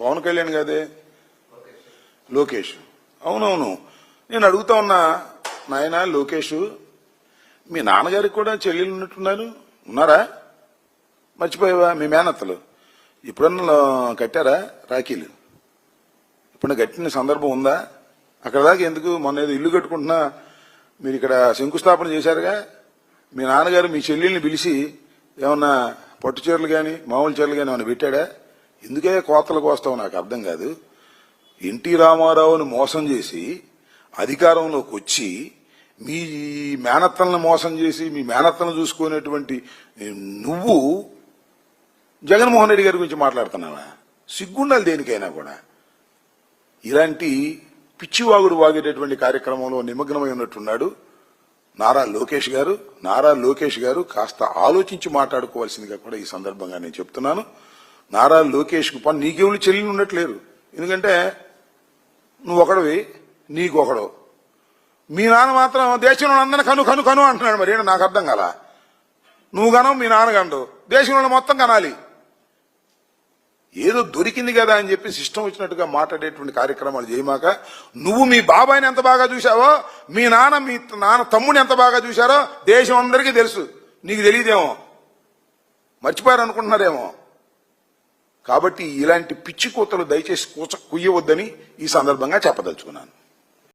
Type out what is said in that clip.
పవన్ కళ్యాణ్ కదే. లోకేష్. అవునవును. నేను అడుగుతా ఉన్నా నాయన లోకేష్ మీ నాన్నగారికి కూడా చెల్లెలు ఉన్నట్టున్నారు. ఉన్నారా? మర్చిపోయావా? మీ మేనత్తలు. ఇప్పుడన్నా కట్టారా రాఖీలు? ఇప్పుడు కట్టిన సందర్భం ఉందా? అక్కడ దాకా ఎందుకు? మొన్న ఏదో ఇల్లు కట్టుకుంటున్నా మీరు ఇక్కడ శంకుస్థాపన చేశారుగా. మీ నాన్నగారు మీ చెల్లెల్ని పిలిచి ఏమన్నా పట్టు చీరలు కానీ మామూలు చీరలు కానీ ఏమైనా పెట్టాడా? ఎందుకే కోతలకు వస్తావు నాకు అర్థం కాదు. ఎన్టీ రామారావుని మోసం చేసి అధికారంలోకి వచ్చి మీ మేనత్తలను మోసం చేసి మీ మేనత్తలను చూసుకునేటువంటి నువ్వు జగన్మోహన్ రెడ్డి గారి గురించి మాట్లాడుతున్నావా? సిగ్గుండాలి దేనికైనా కూడా. ఇలాంటి పిచ్చివాగుడు వాగేటటువంటి కార్యక్రమంలో నిమగ్నమై ఉన్నట్టున్నాడు. నారా లోకేష్ గారు నారా లోకేష్ గారు కాస్త ఆలోచించి మాట్లాడుకోవాల్సిందిగా కూడా ఈ సందర్భంగా నేను చెప్తున్నాను. నారా లోకేష్ పని నీకెవరు చెల్లి ఉండట్లేరు. ఎందుకంటే నువ్వు ఒకడవి నీకు ఒకడు. మీ నాన్న మాత్రం దేశంలో అందరిని కను కను కను అంటున్నాడు మరి. నాకు అర్థం కదా నువ్వు కనవు మీ నాన్న కనడు. దేశంలో మొత్తం కనాలి. ఏదో దొరికింది కదా అని చెప్పి ఇష్టం వచ్చినట్టుగా మాట్లాడేటువంటి కార్యక్రమాలు చేయమాక నువ్వు మీ బాబాయిని ఎంత బాగా చూశావో మీ నాన్న మీ నాన్న తమ్ముని ఎంత బాగా చూశారో దేశం అందరికీ తెలుసు. నీకు తెలియదేమో. మర్చిపోయారు అనుకుంటున్నారేమో కాబట్టి ఇలాంటి పిచ్చి కూతలు దయచేసి కూచ కుయ్యవద్దని ఈ సందర్భంగా చెప్పదలుచుకున్నాను.